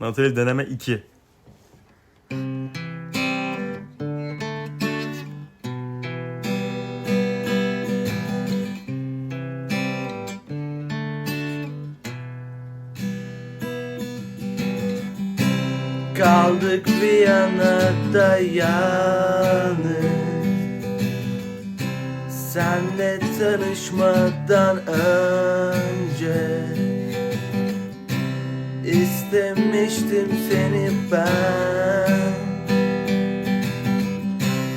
Natalie deneme 2. Kaldık bir yana dayanır Senle tanışmadan önce İstemiştim seni ben.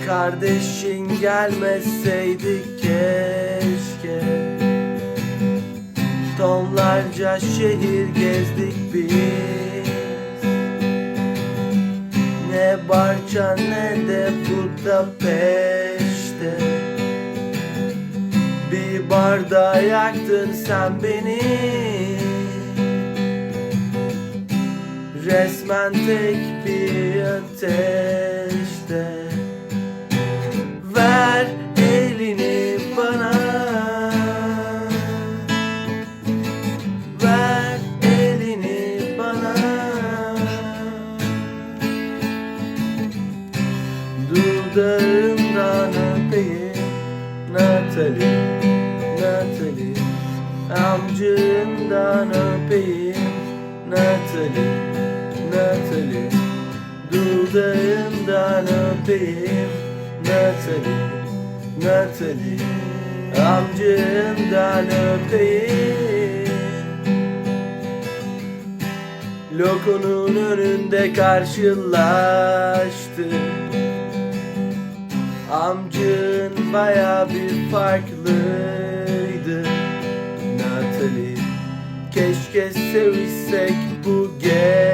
Kardeşin gelmeseydi keşke. Tonlarca şehir gezdik biz. Ne Barça ne de Budapeşte Bir barda yaktın sen beni Resmen tek bir ateşte. Ver elini bana. Ver elini bana. Dudağından öpeyim Natalie, Natalie. Amcından öpeyim Natalie, Natalie Dudağından öpeyim Natalie, Natalie Amcından öpeyim Lokonun önünde karşılaştık Amcın baya bir farklıydı. Natalie Keşke sevişsek bu gece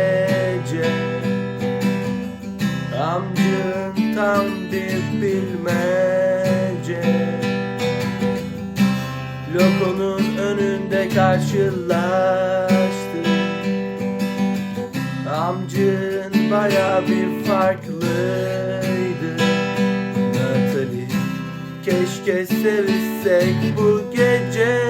karşılaştık Amcın baya bir farklıydı. Natalie Keşke sevişsek bu gece